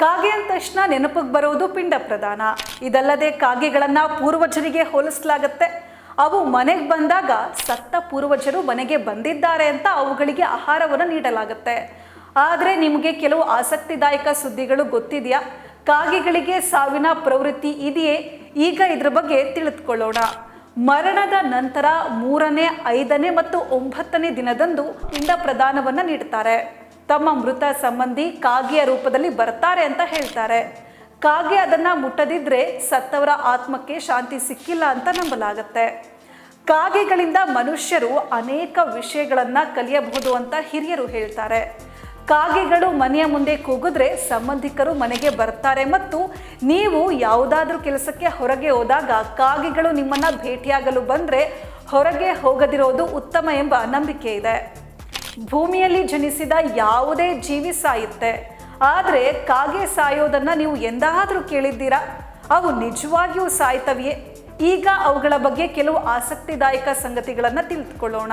ಕಾಗೆ ಅಂದ ತಕ್ಷಣ ನೆನಪಿಗೆ ಬರೋದು ಪಿಂಡ ಪ್ರದಾನ ಇದಲ್ಲದೆ ಕಾಗೆಗಳನ್ನ ಪೂರ್ವಜರಿಗೆ ಹೋಲಿಸಲಾಗತ್ತೆ. ಅವು ಮನೆಗೆ ಬಂದಾಗ ಸತ್ತ ಪೂರ್ವಜರು ಮನೆಗೆ ಬಂದಿದ್ದಾರೆ ಅಂತ ಅವುಗಳಿಗೆ ಆಹಾರವನ್ನು ನೀಡಲಾಗುತ್ತೆ. ಆದರೆ ನಿಮಗೆ ಕೆಲವು ಆಸಕ್ತಿದಾಯಕ ಸುದ್ದಿಗಳು ಗೊತ್ತಿದೆಯಾ? ಕಾಗೆಗಳಿಗೆ ಸಾವಿನ ಪ್ರವೃತ್ತಿ ಇದೆಯೇ? ಈಗ ಇದ್ರ ಬಗ್ಗೆ ತಿಳಿದುಕೊಳ್ಳೋಣ. ಮರಣದ ನಂತರ ಮೂರನೇ, ಐದನೇ ಮತ್ತು ಒಂಬತ್ತನೇ ದಿನದಂದು ಪಿಂಡ ಪ್ರದಾನವನ್ನು ನೀಡ್ತಾರೆ. ತಮ್ಮ ಮೃತ ಸಂಬಂಧಿ ಕಾಗೆಯ ರೂಪದಲ್ಲಿ ಬರ್ತಾರೆ ಅಂತ ಹೇಳ್ತಾರೆ. ಕಾಗೆ ಅದನ್ನ ಮುಟ್ಟದಿದ್ರೆ ಸತ್ತವರ ಆತ್ಮಕ್ಕೆ ಶಾಂತಿ ಸಿಕ್ಕಿಲ್ಲ ಅಂತ ನಂಬಲಾಗತ್ತೆ. ಕಾಗೆಗಳಿಂದ ಮನುಷ್ಯರು ಅನೇಕ ವಿಷಯಗಳನ್ನ ಕಲಿಯಬಹುದು ಅಂತ ಹಿರಿಯರು ಹೇಳ್ತಾರೆ. ಕಾಗೆಗಳು ಮನೆಯ ಮುಂದೆ ಕೂಗಿದ್ರೆ ಸಂಬಂಧಿಕರು ಮನೆಗೆ ಬರ್ತಾರೆ ಮತ್ತು ನೀವು ಯಾವುದಾದ್ರೂ ಕೆಲಸಕ್ಕೆ ಹೊರಗೆ ಹೋದಾಗ ಕಾಗೆಗಳು ನಿಮ್ಮನ್ನ ಭೇಟಿಯಾಗಲು ಬಂದ್ರೆ ಹೊರಗೆ ಹೋಗದಿರೋದು ಉತ್ತಮ ಎಂಬ ನಂಬಿಕೆ ಇದೆ. ಭೂಮಿಯಲ್ಲಿ ಜನಿಸಿದ ಯಾವುದೇ ಜೀವಿ ಸಾಯುತ್ತೆ. ಆದರೆ ಕಾಗೆ ಸಾಯೋದನ್ನ ನೀವು ಎಂದಾದರೂ ಕೇಳಿದ್ದೀರಾ? ಅವು ನಿಜವಾಗಿಯೂ ಸಾಯ್ತವೆಯೇ? ಈಗ ಅವುಗಳ ಬಗ್ಗೆ ಕೆಲವು ಆಸಕ್ತಿದಾಯಕ ಸಂಗತಿಗಳನ್ನು ತಿಳಿದುಕೊಳ್ಳೋಣ.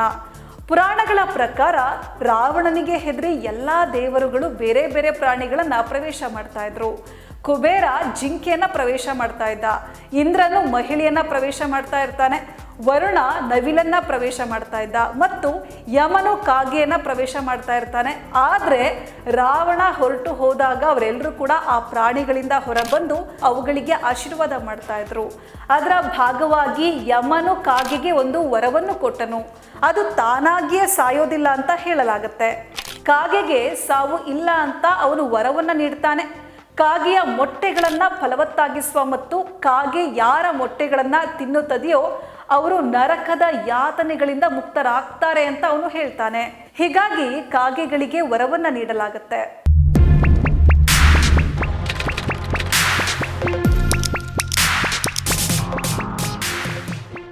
ಪುರಾಣಗಳ ಪ್ರಕಾರ ರಾವಣನಿಗೆ ಹೆದರಿ ಎಲ್ಲ ದೇವರುಗಳು ಬೇರೆ ಬೇರೆ ಪ್ರಾಣಿಗಳನ್ನ ಪ್ರವೇಶ ಮಾಡ್ತಾ ಇದ್ರು. ಕುಬೇರ ಜಿಂಕೆಯನ್ನ ಪ್ರವೇಶ ಮಾಡ್ತಾ ಇದ್ದ. ಇಂದ್ರನು ಮಹಿಳೆಯನ್ನ ಪ್ರವೇಶ ಮಾಡ್ತಾ ಇರ್ತಾನೆ. ವರುಣ ನವಿಲನ್ನ ಪ್ರವೇಶ ಮಾಡ್ತಾ ಇದ್ದ ಮತ್ತು ಯಮನು ಕಾಗೆಯನ್ನ ಪ್ರವೇಶ ಮಾಡ್ತಾ ಇರ್ತಾನೆ. ಆದರೆ ರಾವಣ ಹೊರಟು ಹೋದಾಗ ಅವರೆಲ್ಲರೂ ಕೂಡ ಆ ಪ್ರಾಣಿಗಳಿಂದ ಹೊರಬಂದು ಅವುಗಳಿಗೆ ಆಶೀರ್ವಾದ ಮಾಡ್ತಾ ಇದ್ರು. ಅದರ ಭಾಗವಾಗಿ ಯಮನು ಕಾಗೆಗೆ ಒಂದು ವರವನ್ನು ಕೊಟ್ಟನು. ಅದು ತಾನಾಗಿಯೇ ಸಾಯೋದಿಲ್ಲ ಅಂತ ಹೇಳಲಾಗತ್ತೆ. ಕಾಗೆಗೆ ಸಾವು ಇಲ್ಲ ಅಂತ ಅವನು ವರವನ್ನು ನೀಡ್ತಾನೆ. ಕಾಗೆಯ ಮೊಟ್ಟೆಗಳನ್ನು ಫಲವತ್ತಾಗಿಸುವ ಮತ್ತು ಕಾಗೆ ಯಾರ ಮೊಟ್ಟೆಗಳನ್ನು ತಿನ್ನುತ್ತದೆಯೋ ಅವರು ನರಕದ ಯಾತನೆಗಳಿಂದ ಮುಕ್ತರಾಗ್ತಾರೆ ಅಂತ ಅವನು ಹೇಳ್ತಾನೆ. ಹೀಗಾಗಿ ಕಾಗೆಗಳಿಗೆ ವರವನ್ನ ನೀಡಲಾಗುತ್ತೆ.